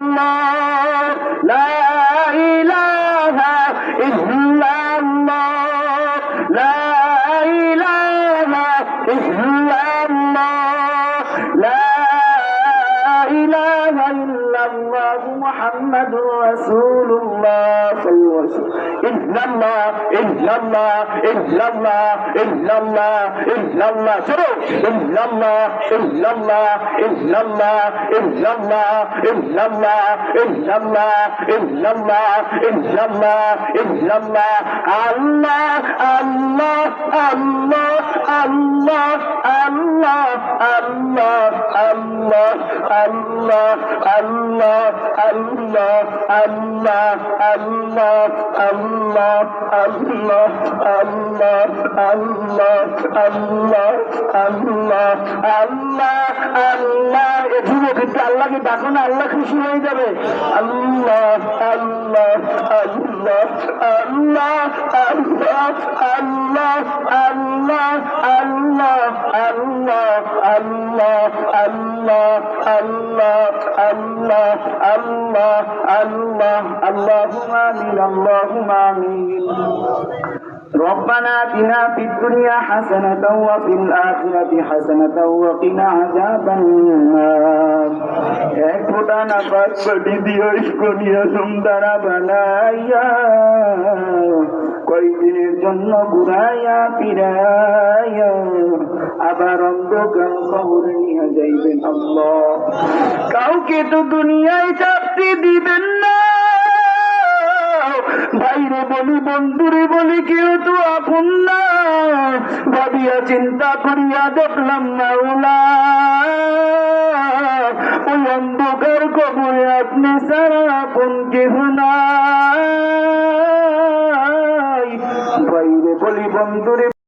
No, no. محمد رسول الله صلى الله عليه وسلم إلا الله إلا الله إلا الله إلا الله إلا الله شنو إلا الله إلا الله إلا الله إلا الله إلا الله إلا الله إلا الله إلا الله إلا الله الله الله الله الله الله الله الله আল্লাহ আল্লাহ আল্লাহ আল্লাহ আল্লাহ আল্লাহ আল্লাহ আল্লাহ আল্লাহ আল্লাহ আল্লাহ আল্লাহ আল্লাহ এখানে কিন্তু আল্লাহকে ডাকো না আল্লাহ খুশি হয়ে যাবে আল্লাহ আল্লাহ আল্লাহ আল্লাহ আল্লাহ আল্লাহ আল্লাহ আল্লাহ আল্লাহ আল্লাহ আল্লাহ আল্লাহ اللهم آمين اللهم آمين ربنا اتنا في الدنيا حسنة وفي الآخرة حسنة وقنا عذاب النار এক ফোঁটা না পাক পাটি দিও ইস্কনিয়া সুন্দরা বানাইয়া কয়েকদিনের জন্য ঘুরাইয়া ফিরাইয়া আবার অন্ধকার খবর নিয়ে যাইবেন আল্লাহ। কাউকে তো দুনিয়ায় চাকরি দিবেন না। ভাইরে বলি, বন্ধুরে বলি, কেউ তো আপন না। ভাবিয়া চিন্তা করিয়া দেখলাম না ওলা ওই অন্ধকার কবরে আপনি সারা আপন কেহ নাই। ভাইরে বলি, বন্ধুরে